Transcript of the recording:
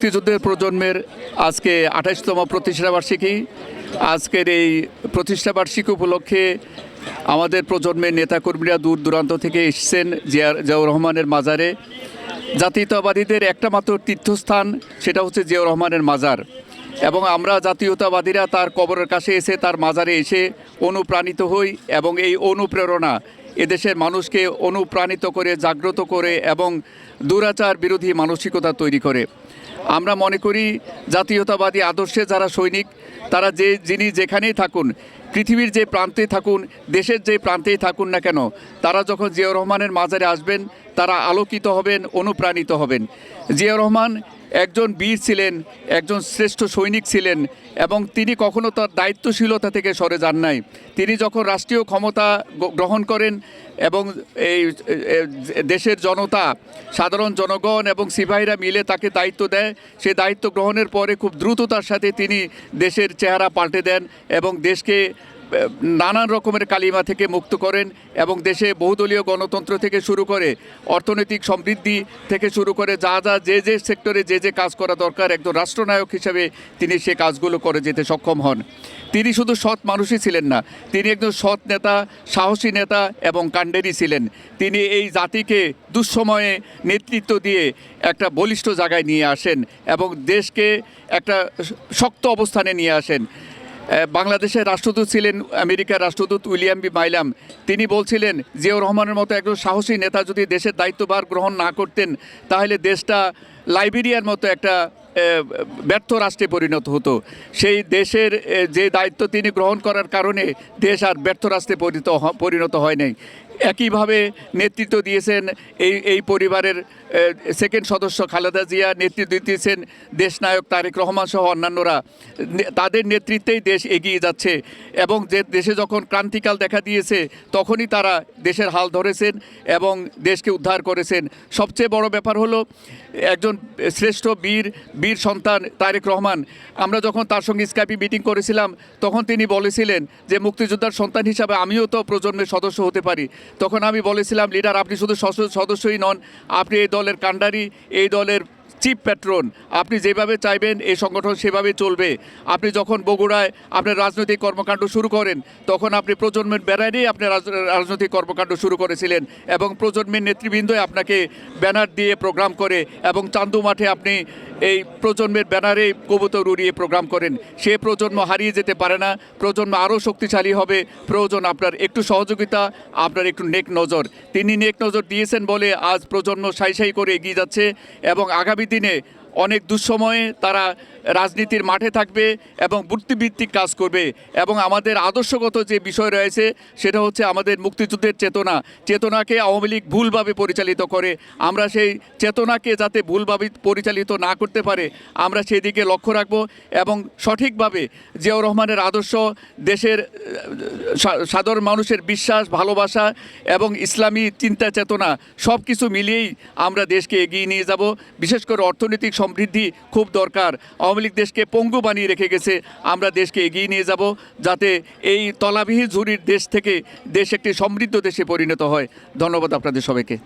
মুক্তিযুদ্ধের প্রজন্মের আজকে আঠাশতম প্রতিষ্ঠাবার্ষিকী। আজকের এই প্রতিষ্ঠাবার্ষিকী উপলক্ষে আমাদের প্রজন্মের নেতাকর্মীরা দূর দূরান্ত থেকে এসেছেন জিয়া জিয়াউর রহমানের মাজারে। জাতীয়তাবাদীদের একটা মাত্র তীর্থস্থান, সেটা হচ্ছে জিয়াউর রহমানের মাজার। এবং আমরা জাতীয়তাবাদীরা তার কবরের কাছে এসে তার মাজারে এসে অনুপ্রাণিত হই এবং এই অনুপ্রেরণা এদেশের মানুষকে অনুপ্রাণিত করে, জাগ্রত করে এবং দুরাচার বিরোধী মানসিকতা তৈরি করে। আমরা মনে করি জাতীয়তাবাদী আদর্শে যারা সৈনিক, তারা যে যিনি যেখানেই থাকুন, পৃথিবীর যে প্রান্তে থাকুন, দেশের যে প্রান্তেই থাকুন না কেন, তারা যখন জিয়াউর রহমানের মাজারে আসবেন, তারা আলোকিত হবেন, অনুপ্রাণিত হবেন। জিয়াউর রহমান একজন বীর ছিলেন, একজন শ্রেষ্ঠ সৈনিক ছিলেন এবং তিনি কখনো তার দায়িত্বশীলতা থেকে সরে যান নাই। তিনি যখন রাষ্ট্রীয় ক্ষমতা গ্রহণ করেন এবং এই দেশের জনতা, সাধারণ জনগণ এবং সিপাহীরা মিলে তাকে দায়িত্ব দেয়, সে দায়িত্ব গ্রহণের পরে খুব দ্রুততার সাথে তিনি দেশের চেহারা পাল্টে দেন এবং দেশকে নানান রকমের কালিমা থেকে মুক্ত করেন এবং দেশে বহুদলীয় গণতন্ত্র থেকে শুরু করে অর্থনৈতিক সমৃদ্ধি থেকে শুরু করে যা যা, যে যে সেক্টরে যে যে কাজ করা দরকার, একজন রাষ্ট্রনায়ক হিসেবে তিনি সে কাজগুলো করে যেতে সক্ষম হন। তিনি শুধু সৎ মানুষই ছিলেন না, তিনি একজন সৎ নেতা, সাহসী নেতা এবং কাণ্ডেরই ছিলেন। তিনি এই জাতিকে দুঃসময়ে নেতৃত্ব দিয়ে একটা বলিষ্ঠ জায়গায় নিয়ে আসেন এবং দেশকে একটা শক্ত অবস্থানে নিয়ে আসেন। বাংলাদেশের রাষ্ট্রদূত ছিলেন আমেরিকার রাষ্ট্রদূত উইলিয়াম বি মাইলাম। তিনি বলছিলেন, জিয়াউর রহমানের মতো একজন সাহসী নেতা যদি দেশের দায়িত্বভার গ্রহণ না করতেন, তাহলে দেশটা লাইবেরিয়ার মতো একটা ব্যর্থ রাষ্ট্রে পরিণত হতো। সেই দেশের যে দায়িত্ব তিনি গ্রহণ করার কারণে দেশ আর ব্যর্থ রাষ্ট্রে পরিণত পরিণত হয় নাই। একইভাবে নেতৃত্ব দিয়েছেন এই এই পরিবারের সেকেন্ড সদস্য খালেদা জিয়া, নেতৃত্ব দিয়েছেন দেশনায়ক তারেক রহমান সহ অন্যান্যরা। তাদের নেতৃত্বেই দেশ এগিয়ে যাচ্ছে এবং যে দেশে যখন ক্রান্তিকাল দেখা দিয়েছে, তখনই তারা দেশের হাল ধরেছেন এবং দেশকে উদ্ধার করেছেন। সবচেয়ে বড় ব্যাপার হলো, একজন শ্রেষ্ঠ বীর বীর সন্তান তারেক রহমান। আমরা যখন তার সঙ্গে স্কাইপি মিটিং করেছিলাম, তখন তিনি বলেছিলেন যে, মুক্তিযোদ্ধার সন্তান হিসাবে আমিও তো প্রজন্মের সদস্য হতে পারি। তখন আমি বলেছিলাম, লিডার, আপনি শুধু সদস্যই নন, আপনি এই দলের কাণ্ডারি, এই দলের চিফ প্যাট্রন। আপনি যেভাবে চাইবেন, এই সংগঠন সেভাবে চলবে। আপনি যখন বগুড়ায় আপনার রাজনৈতিক কর্মকাণ্ড শুরু করেন, তখন আপনি প্রজন্মের বেড়াইনেই আপনি রাজনৈতিক কর্মকাণ্ড শুরু করেছিলেন এবং প্রজন্মের নেতৃবৃন্দই আপনাকে ব্যানার দিয়ে প্রোগ্রাম করে এবং চান্দু মাঠে আপনি এই প্রজন্মের ব্যানারে কবুতর উড়িয়ে প্রোগ্রাম করেন। সে প্রজন্ম হারিয়ে যেতে পারে না। প্রজন্ম আরও শক্তিশালী হবে। প্রয়োজন আপনার একটু সহযোগিতা, আপনার একটু নেক নজর। তিনি নেক নজর দিয়েছেন বলে আজ প্রজন্ম সাই সাই করে এগিয়ে যাচ্ছে এবং আগামী দিনে অনেক দুঃসময়ে তারা রাজনীতির মাঠে থাকবে এবং বৃত্তিভিত্তিক কাজ করবে এবং আমাদের আদর্শগত যে বিষয় রয়েছে, সেটা হচ্ছে আমাদের মুক্তিযুদ্ধের চেতনা। চেতনাকে আওয়ামী লীগ ভুলভাবে পরিচালিত করে। আমরা সেই চেতনাকে যাতে ভুলভাবে পরিচালিত না করতে পারে, আমরা সেই দিকে লক্ষ্য রাখব এবং সঠিকভাবে জিয়াউর রহমানের আদর্শ, দেশের সাধারণ মানুষের বিশ্বাস, ভালোবাসা এবং ইসলামী চিন্তা চেতনা সব কিছু মিলিয়েই আমরা দেশকে এগিয়ে নিয়ে যাব। বিশেষ করে অর্থনৈতিক সমৃদ্ধি খুব দরকার। আওয়ামী লীগ দেশকে পঙ্গু বানিয়ে রেখে গেছে। আমরা দেশকে এগিয়ে নিয়ে যাব যাতে এই তলাবিহী ঝুড়ির দেশ থেকে দেশ একটি সমৃদ্ধ দেশে পরিণত হয়। ধন্যবাদ আপনাদের সবাইকে।